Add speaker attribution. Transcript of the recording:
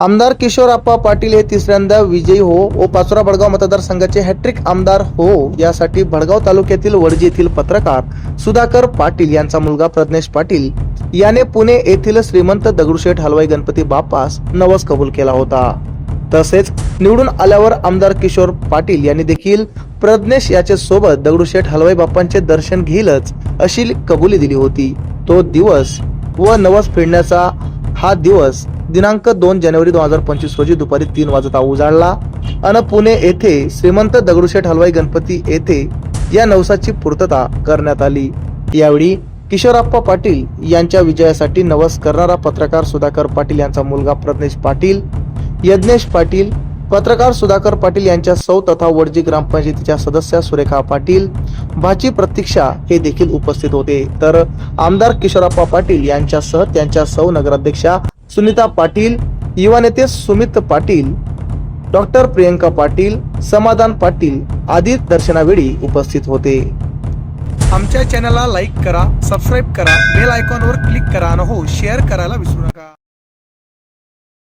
Speaker 1: आमदार किशोर आप्पा पाटील हे तिसऱ्यांदा विजयी हो. व पाचोरा भडगाव मतदारसंघाचे हॅट्रिक आमदार हो. यासाठी भडगाव तालुक्यातील वडजी येथील पत्रकार सुधाकर पाटील यांचा मुलगा प्रज्ञेश पाटील याने पुणे येथील श्रीमंत दगडूशेठ हलवाई गणपती बाप्पास नवस कबूल केला होता. तसेच निवडून आल्यावर आमदार किशोर पाटील यांनी देखील प्रज्ञेश याचे सोबत दगडूशेठ हलवाई बाप्पांचे दर्शन घेईलच अशी कबुली दिली होती. तो दिवस व नवस फेडण्याचा हा दिवस दिनांक दोन जानेवारी दोन हजार पंचवीस रोजी दुपारी तीन वाजता उजाडला अन पुणे येथे श्रीमंत दगडूशेठ हलवाई गणपती येथे या नवसाची पूर्तता करण्यात आली. यावेळी किशोरप्पा पाटील यांच्या विजयासाठी नवस करणारा पत्रकार सुधाकर पाटील यांचा मुलगा प्रज्ञेश पाटील यज्ञेश पाटील पत्रकार सुधाकर पाटील यांच्या सौ तथा वडजी ग्रामपंचायतीच्या सदस्या सुरेखा पाटील भाजी प्रतीक्षा हे देखील उपस्थित होते. तर आमदार किशोरप्पा पाटील यांच्यासह त्यांच्या सौ नगराध्यक्षा सुनीता पाटील युवा नेते सुमित पाटील डॉक्टर प्रियंका पाटील समाधान पाटील आदी दर्शनावेळी उपस्थित होते. आमच्या चॅनलला लाईक करा सबस्क्राईब करा बेल आयकॉनवर क्लिक करा आणि हो शेअर करायला विसरू नका.